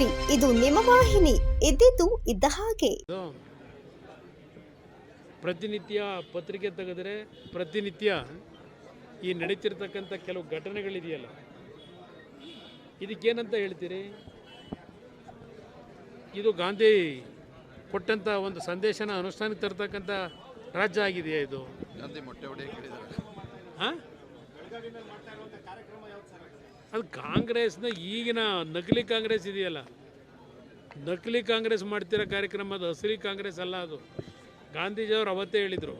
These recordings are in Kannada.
ಹಿಮವಾಹಿನಿ ಇದ್ದಿದ್ದು ಇದ್ದ ಹಾಗೆ. ಪ್ರತಿನಿತ್ಯ ಪತ್ರಿಕೆ ತೆಗೆದರೆ ಪ್ರತಿನಿತ್ಯ ಈ ನಡೀತಿರ್ತಕ್ಕಂಥ ಕೆಲವು ಘಟನೆಗಳಿದೆಯಲ್ಲ ಇದಕ್ಕೇನಂತ ಹೇಳ್ತೀರಿ? ಇದು ಗಾಂಧಿ ಕೊಟ್ಟಂಥ ಒಂದು ಸಂದೇಶನ ಅನುಷ್ಠಾನಕ್ಕೆ ತರ್ತಕ್ಕಂಥ ರಾಜ್ಯ ಆಗಿದೆಯಾ ಇದು? ಗಾಂಧಿ ಮೊಟ್ಟೆ ಹಾಂ? ಅದು ಕಾಂಗ್ರೆಸ್ನ ಈಗಿನ ನಕಲಿ ಕಾಂಗ್ರೆಸ್ ಇದೆಯಲ್ಲ? ನಕಲಿ ಕಾಂಗ್ರೆಸ್ ಮಾಡ್ತಿರೋ ಕಾರ್ಯಕ್ರಮ ಅದು ಅಸಲಿ ಕಾಂಗ್ರೆಸ್ ಅಲ್ಲ ಅದು. ಗಾಂಧೀಜಿಯವರು ಅವತ್ತೇ ಹೇಳಿದರು,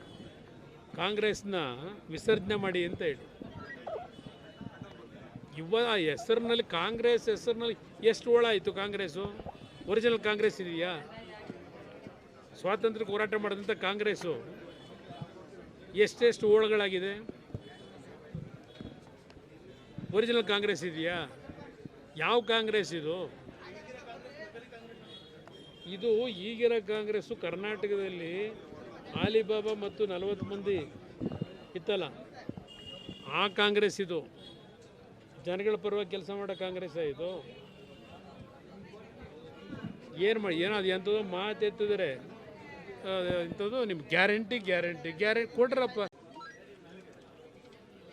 ಕಾಂಗ್ರೆಸ್ನ ವಿಸರ್ಜನೆ ಮಾಡಿ ಅಂತ ಹೇಳಿ. ಇವ ಆ ಹೆಸರಿನಲ್ಲಿ ಕಾಂಗ್ರೆಸ್ ಹೆಸರಿನಲ್ಲಿ ಎಷ್ಟು ಓಳ ಆಯಿತು ಕಾಂಗ್ರೆಸ್ಸು? ಒರಿಜಿನಲ್ ಕಾಂಗ್ರೆಸ್ ಇದೆಯಾ? ಸ್ವಾತಂತ್ರ್ಯಕ್ಕೆ ಹೋರಾಟ ಮಾಡಿದಂಥ ಕಾಂಗ್ರೆಸ್ಸು ಎಷ್ಟೆಷ್ಟು ಓಳಗಳಾಗಿದೆ ಒರಿಜಿನಲ್ ಕಾಂಗ್ರೆಸ್ ಇದೆಯಾ? ಯಾವ ಕಾಂಗ್ರೆಸ್ ಇದು? ಇದು ಈಗಿನ ಕಾಂಗ್ರೆಸ್ಸು ಕರ್ನಾಟಕದಲ್ಲಿ ಆಲಿಬಾಬಾ ಮತ್ತು ನಲವತ್ತು ಮಂದಿ ಇತ್ತಲ್ಲ? ಆ ಕಾಂಗ್ರೆಸ್ ಇದು. ಜನಗಳ ಪರವಾಗಿ ಕೆಲಸ ಮಾಡೋ ಕಾಂಗ್ರೆಸ್ ಇದು. ಏನು ಮಾಡಿ ಏನೋ ಅದು ಎಂಥದ್ದು ಮಾತು ಎತ್ತಿದರೆ ಇಂಥದ್ದು ನಿಮ್ಮ ಗ್ಯಾರಂಟಿ ಗ್ಯಾರಂಟಿ ಗ್ಯಾರಂಟಿ ಕೊಡ್ರಪ್ಪ.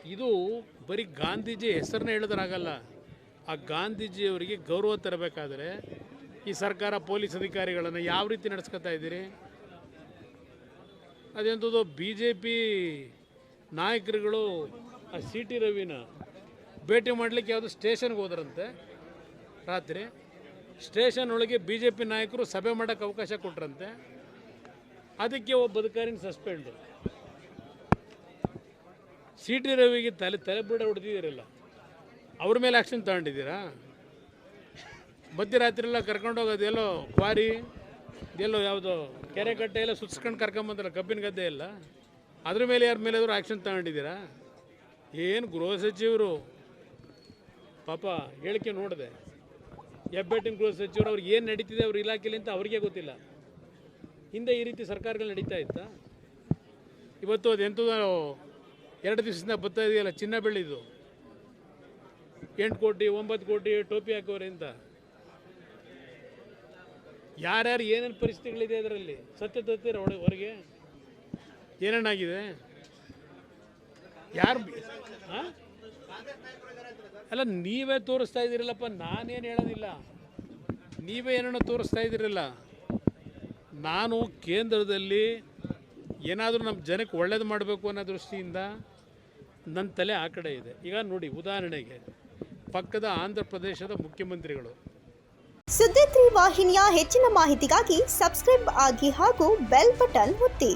ಇದು ಬರೀ ಗಾಂಧೀಜಿ ಹೆಸರನ್ನ ಹೇಳಿದ್ರಾಗಲ್ಲ. ಆ ಗಾಂಧೀಜಿಯವರಿಗೆ ಗೌರವ ತರಬೇಕಾದ್ರೆ ಈ ಸರ್ಕಾರ ಪೊಲೀಸ್ ಅಧಿಕಾರಿಗಳನ್ನು ಯಾವ ರೀತಿ ನಡೆಸ್ಕೊತಾ ಇದ್ದೀರಿ? ಅದೆಂಥದ್ದು ಬಿ ಜೆ ಪಿ ನಾಯಕರುಗಳು ಆ ಸಿ ಟಿ ರವಿನ ಭೇಟಿ ಮಾಡಲಿಕ್ಕೆ ಯಾವುದು ಸ್ಟೇಷನ್ಗೆ ಹೋದ್ರಂತೆ ರಾತ್ರಿ. ಸ್ಟೇಷನ್ ಒಳಗೆ ಬಿ ಜೆ ಪಿ ನಾಯಕರು ಸಭೆ ಮಾಡೋಕ್ಕೆ ಅವಕಾಶ ಕೊಟ್ರಂತೆ. ಅದಕ್ಕೆ ಒಬ್ಬ ಅಧಿಕಾರಿನ ಸಸ್ಪೆಂಡು. ಸಿ ಟಿ ರವಿಗೆ ತಲೆ ತಲೆ ಬಿಡ ಹೊಡೆದಿದ್ದೀರಲ್ಲ, ಅವ್ರ ಮೇಲೆ ಆ್ಯಕ್ಷನ್ ತಗೊಂಡಿದ್ದೀರಾ? ಮಧ್ಯರಾತ್ರಿ ಎಲ್ಲ ಕರ್ಕೊಂಡು ಹೋಗೋದು ಎಲ್ಲೋ ಕ್ವಾರಿ, ಎಲ್ಲೋ ಯಾವುದೋ ಕೆರೆ ಕಟ್ಟೆ ಎಲ್ಲ ಸುತ್ಸ್ಕೊಂಡು ಕರ್ಕೊಂಬಂದ್ರೆ ಕಬ್ಬಿನ ಗದ್ದೆ ಎಲ್ಲ? ಅದ್ರ ಮೇಲೆ ಯಾರ ಮೇಲೆ ಆದರೂ ಆ್ಯಕ್ಷನ್ ತಗೊಂಡಿದ್ದೀರಾ? ಏನು ಗೃಹ ಸಚಿವರು, ಪಾಪ ಹೇಳಿಕೆ ನೋಡಿದೆ. ಹೆಬ್ಬೆಟ್ಟಿನ ಗೃಹ ಸಚಿವರು, ಅವ್ರಿಗೆ ಏನು ನಡೀತಿದೆ ಅವ್ರ ಇಲಾಖೆಯಲ್ಲಿ ಅಂತ ಅವ್ರಿಗೆ ಗೊತ್ತಿಲ್ಲ. ಹಿಂದೆ ಈ ರೀತಿ ಸರ್ಕಾರಗಳು ನಡೀತಾ ಇತ್ತಾ? ಇವತ್ತು ಅದು ಎರಡು ದಿವಸದಿಂದ ಬರ್ತಾ ಇದೆಯಲ್ಲ, ಚಿನ್ನ ಬೆಳ್ಳಿದು. ಎಂಟು ಕೋಟಿ, ಒಂಬತ್ತು ಕೋಟಿ ಟೋಪಿ ಹಾಕೋರೆ ಅಂತ ಯಾರ್ಯಾರು ಏನೇನು ಪರಿಸ್ಥಿತಿಗಳಿದೆ ಅದರಲ್ಲಿ? ಸತ್ಯ ತತ್ತೀರ ಹೊರಗೆ? ಏನೇನಾಗಿದೆ? ಯಾರು ಅಲ್ಲ, ನೀವೇ ತೋರಿಸ್ತಾ ಇದ್ದೀರಲ್ಲಪ್ಪ, ನಾನೇನು ಹೇಳೋದಿಲ್ಲ. ನೀವೇ ಏನನ್ನ ತೋರಿಸ್ತಾ ಇದ್ದೀರಲ್ಲ. ನಾನು ಕೇಂದ್ರದಲ್ಲಿ ಏನಾದರೂ ನಮ್ಮ ಜನಕ್ಕೆ ಒಳ್ಳೇದು ಮಾಡಬೇಕು ಅನ್ನೋ ದೃಷ್ಟಿಯಿಂದ ನನ್ನ ತಲೆ ಆ ಕಡೆ ಇದೆ. ಈಗ ನೋಡಿ ಉದಾಹರಣೆಗೆ ಪಕ್ಕದ ಆಂಧ್ರ ಪ್ರದೇಶದ ಮುಖ್ಯಮಂತ್ರಿಗಳು. ಸುದ್ದಿ ವಾಹಿನಿಯ ಹೆಚ್ಚಿನ ಮಾಹಿತಿಗಾಗಿ ಸಬ್ಸ್ಕ್ರೈಬ್ ಆಗಿ ಹಾಗೂ ಬೆಲ್ ಬಟನ್ ಒತ್ತಿ.